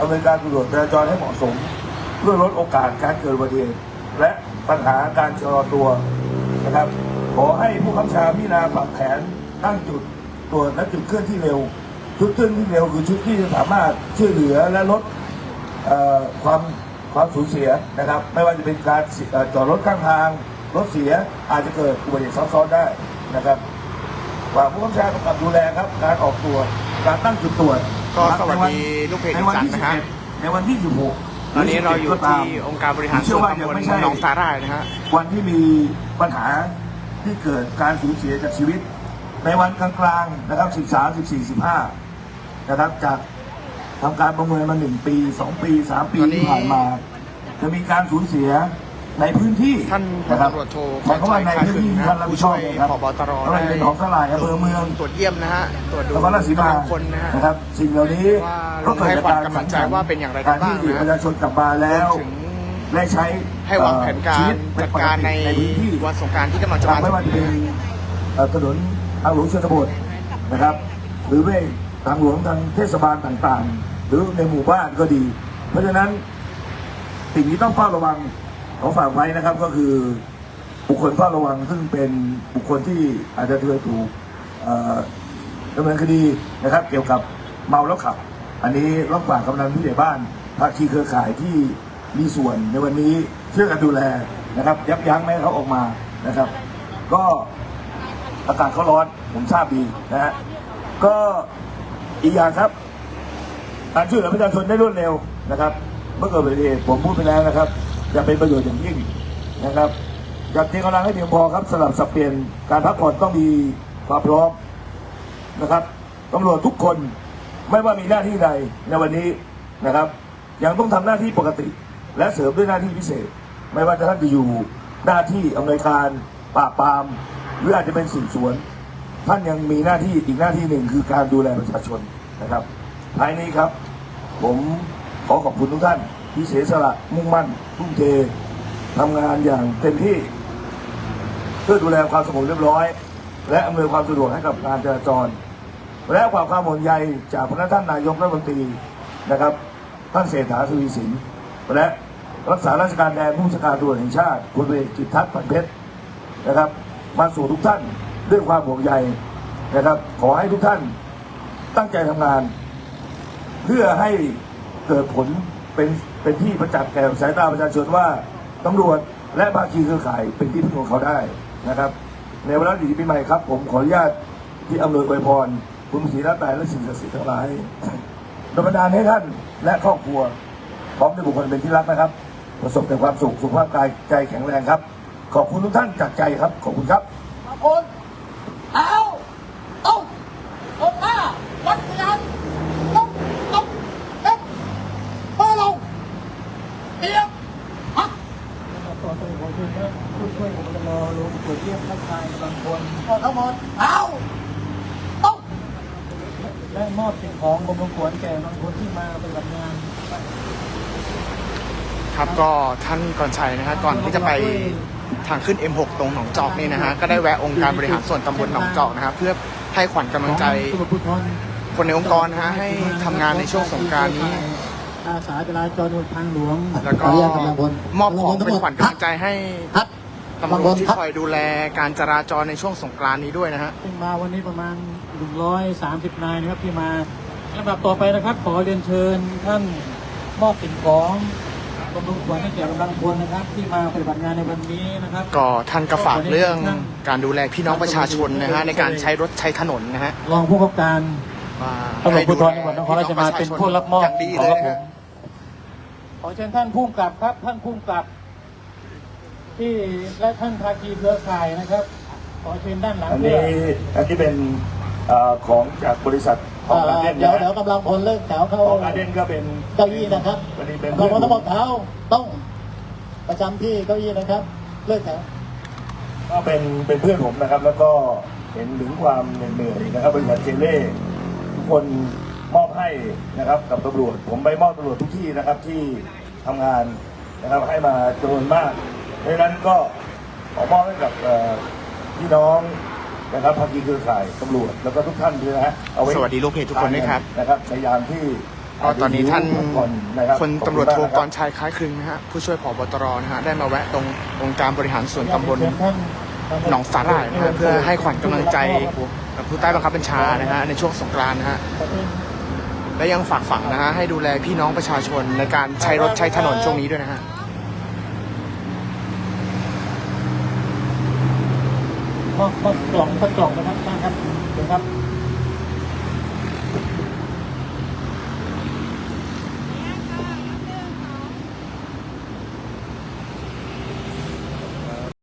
อำนวยการตำรวจจราจรให้เหมาะสม เพื่อลดโอกาสการเกิดอุบัติเหตุและปัญหาการชะลอตัวนะครับ ขอให้ผู้ขับชาพิจารณาปรับแผนตั้งจุดตรวจและจุดเคลื่อนที่เร็ว ชุดเคลื่อนที่เร็วคือชุดที่จะสามารถช่วยเหลือและลดความความสูญเสียนะครับ ไม่ว่าจะเป็นการจอดรถข้างทางรถเสียอาจจะเกิดอุบัติเหตุซ้อนๆได้นะครับฝากผู้ขับชากำกับดูแลครับ การออกตรวจการตั้งจุดตรวจ ก็สวัสดีลูกเพจในวันที่อีกครั้งนะฮะ11ในวันที่ 16 ตอนนี้เราอยู่ที่องค์การบริหารส่วนตำบลหนองสาหร่ายนะฮะวันที่มีปัญหาที่เกิดการสูญเสียจากชีวิต ในวันกลางๆนะครับ 13 14 15 นะครับจากทำการประเมินมา 1 ปี 2 ปี 3 ปีตอนนี้ที่ผ่านมา จะมีการสูญเสีย ในพื้นที่ท่านพลนะครับตำรวจโทหมายความว่าในพื้นที่ที่ท่านรับผิดชอบนะครับผู้ช่วยผบตรไม่ว่าจะเป็นของสลายอำเภอเมืองตรวจเยี่ยมนะฮะตรวจดูนครราชสีมากำลังคนนะฮะนะครับ สิ่งเหล่านี้ว่าก็เกิดจากการให้ความกำลังใจว่าเป็นอย่างไรกันการที่บ้างนะประชาชนกลับมาแล้วถึงได้ใช้ให้วางแผนกาชีรวิตเป็จันดปกการติในในพื้นที่วันสงกรารที่กำลังจะครับมาไม่ว่าจะเป็นเอ่อถนนทางหลวงชนบทนะครับ หรือไม่ทางหลวงทางเทศบาลต่างๆ หรือในหมู่บ้านก็ดี เพราะฉะนั้นสิ่งที่ต้องเฝ้าระวัง ขอฝากไว้นะครับก็คือบุคคลเฝ้าระวังซึ่งเป็นบุคคลที่อาจจะเคยถูกดำเนินคดีนะครับ เกี่ยวกับเมาแล้วขับ อันนี้รับฝากกำนันผู้ใหญ่บ้านภาคีเครือข่ายที่มีส่วนในวันนี้ช่วยกันดูแลนะครับ ยับยั้งไม่ให้เขาออกมานะครับ ก็อากาศเขาร้อนผมทราบดีนะฮะก็อีกอย่างครับการช่วยเหลือประชาชนได้รวดเร็วนะครับ เมื่อเกิดอุบัติเหตุผมพูดไปแล้วนะครับ จะเป็นประโยชน์อย่างยิ่งนะครับจัดเตรียมกำลังให้เพียงพอครับสลับสับเปลี่ยนการพักผ่อนต้องมีความพร้อมนะครับตำรวจทุกคนไม่ว่ามีหน้าที่ใดในวันนี้นะครับ ยังต้องทำหน้าที่ปกติ และเสริมด้วยหน้าที่พิเศษ ไม่ว่าจะท่านจะอยู่หน้าที่อำนวยการปราบปราม หรืออาจจะเป็นสืบสวน ท่านยังมีหน้าที่อีกหน้าที่หนึ่งคือการดูแลประชาชนนะครับท้ายนี้ครับ ผม อขอบคุณทุกท่านที่เสียสละมุ่งมั่นทุ่มเททำงานอย่างเต็มที่ เพื่อดูแลความสงบเรียบร้อย และอำนวยความสะดวกให้กับการจราจร และความความห่วงใยจากพระท่านนายกรัฐมนตรีนะครับ ท่านเศรษฐาทวีสินและรักษาราชการแทนผู้บัญชาการตำรวจแห่งชาติพลเอกกิตทัศน์ปันเพชรนะครับ มาสู่ทุกท่านด้วยความห่วงใยนะครับ ขอให้ทุกท่านตั้งใจทำงาน เพื่อให้ เกิดผลเป็นเป็นที่ประจักษ์แก่สายตาประชาชนว่าตำรวจและภาคีเครือข่ายเป็นที่พึ่งของเขาได้นะครับ ในวันดีปีใหม่ครับ ผมขออนุญาตที่อำนวยอวยพร คุณศรีรัตน์ตายและสิ่งศักดิ์สิทธิ์ทั้งหลายดยบันดาลให้ท่านและครอบครัว พร้อมด้วยบุคคลเป็นที่รักนะครับ ประสบแต่ความสุขสุขภาพกายใจแข็งแรงครับ ขอบคุณทุกท่านจากใจครับ ขอบคุณครับมาคนเอาเอาออกมาวัดพยานลงลงเอ็มเบอร์ลงเอียงฮะ ต่อไป ขอเชิญท่านผู้ช่วยพบตรลงตรวจเยี่ยมทักทายกำลังพลก็ทั้งหมดเอาเอาและมอบสิ่งของบำรุงขวัญแก่กำลังพลที่มาปฏิบัติงานครับก็ท่านก่อนชัยนะฮะก่อนที่จะไปทางขึ้น M6 ตรงหนองจอกนี่นะฮะก็ได้แวะองค์การบริหารส่วนตำบลหนองจอกนะครับเพื่อให้ขวัญกำลังใจคนในองค์กรนะฮะให้ทำงานในช่วงสงกานต์นี้ อาสาจราจรบนทางหลวงแล้วก็ขออนุญาตกำลังพลมอบของเป็นขวัญกำลังใจให้ครับตำรวจที่คอยดูแลการจราจรในช่วงสงกรานต์นี้ด้วยนะฮะซึ่งมาวันนี้ประมาณ 130 นายนะครับที่มาลำดับต่อไปนะครับ ขอเรียนเชิญท่านมอบสิ่งของบำรุงขวัญให้แก่กำลังพลนะครับ ที่มาปฏิบัติงานในวันนี้นะครับ ก็ท่านก็ฝากเรื่องการดูแลพี่น้องประชาชนนะฮะในการใช้รถใช้ถนนนะฮะรองผู้กำกับการมาตำรวจภูธรจังหวัดนครราชสีมาเป็นผู้รับมอบอย่างดีขเลองยผนะมฮะ ขอเชิญท่านผู้กำกับครับ ท่านผู้กำกับ ที่และท่านภาคีเครือข่ายนะครับ ขอเชิญด้านหลังอันเพื่นี้ออันนี้เป็นเอ่อของจากบริษัทของการเด่นเดี๋ยวนะเดี๋ยวกำลังพลเลิกแถวเข้าของการเด่นก็เป็นเก้าอี้นะครับวันนี้เป็นกำลังพลต้องบอกเท้าต้อง ประจำที่เก้าอี้นะครับ เลิกแถว ก็เป็นเป็นเพื่อนผมนะครับ แล้วก็เห็นถึงความเหนื่อยนะครับบริษัทเจเล่ทุกคน มอบให้นะครับกับตำรวจ ผมไปมอบตำรวจทุกที่นะครับที่ทำงานนะครับให้มาจำนวนมากดังนั้นก็ขอมอบให้กับเอ่อพี่น้องนะครับภาคีเครือข่ายตำรวจแล้วก็ทุกท่านด้วยนะฮะเอาไว้สวัสดีลูกเพจทุกคนด้วยครับนะครับในยามที่ก็ตอนนี้ท่านนะครับพลตำรวจโทขอบกคุณรชัยคล้ายคลึงนะฮะผู้ช่วยผบตรนะฮะได้มาแวะตรงองค์การบริหารส่วนตำบลหนองสาหร่ายนะฮะเพื่อให้ขวัญกำลังใจผู้ใต้บังคับบัญชานะฮะในช่วงสงกรานต์นะฮะ และยังฝากฝังนะฮะให้ดูแลพี่น้องประชาชนในการใช้รถใช้ถนนช่วงนี้ด้วยนะฮะมอบมอกล่องมอกล่องนะครับท่านครับเดี๋ยวครับ